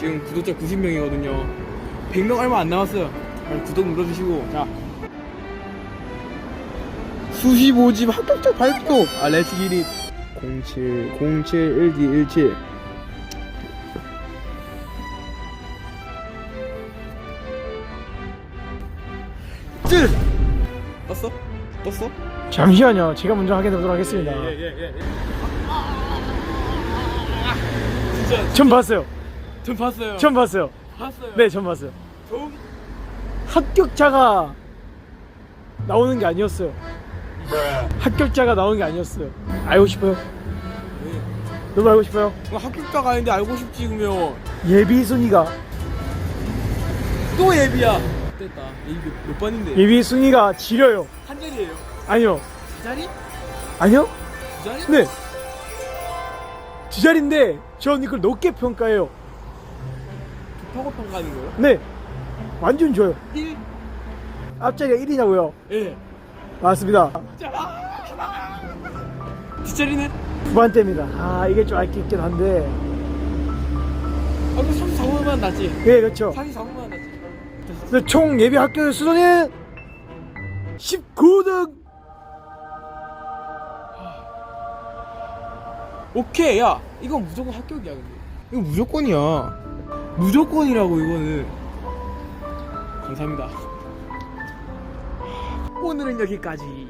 지금 구독자 90명이거든요 100명 얼마 안 남았어요 구독 눌러주시고 자 수시 모집 합격자 발표 아 렛츠 기릿 07 07 12 17 쯔! 떴어? 떴어? 잠시만요. 제가 먼저 확인해 보도록 하겠습니다. 예 예예 진짜 전 봤어요. 전 봤어요 전 봤어요. 봤어요 네, 전 봤어요. 전 합격자가 나오는 게 아니었어요. 합격자가 나오는 게 아니었어요. 알고 싶어요? 너무 알고 싶어요? 뭐 합격자가 아닌데 알고 싶지 그러면 예비 순위가 또 예비야 됐다 예비 몇, 몇 번인데 예비 순위가 지려요. 한 자리예요 아니요. 두 자리? 아니요? 두 자리? 네. 두 자리인데 전 이걸 높게 평가해요. 좋다고 평가하는 거예요? 네. 완전 좋아요. 1? 앞자리가 1이냐고요? 예 맞습니다. 뒷자리는? 두 번째입니다. 아, 이게 좀 알기 있긴 한데. 아 그럼 34번만 낫지 예, 그렇죠. 34번만 낫지 근데 총 예비 합격 수준은 19등. 오케이 야 이건 무조건 합격이야 근데 이거 무조건이야 무조건이라고 이거는. 감사합니다. 오늘은 여기까지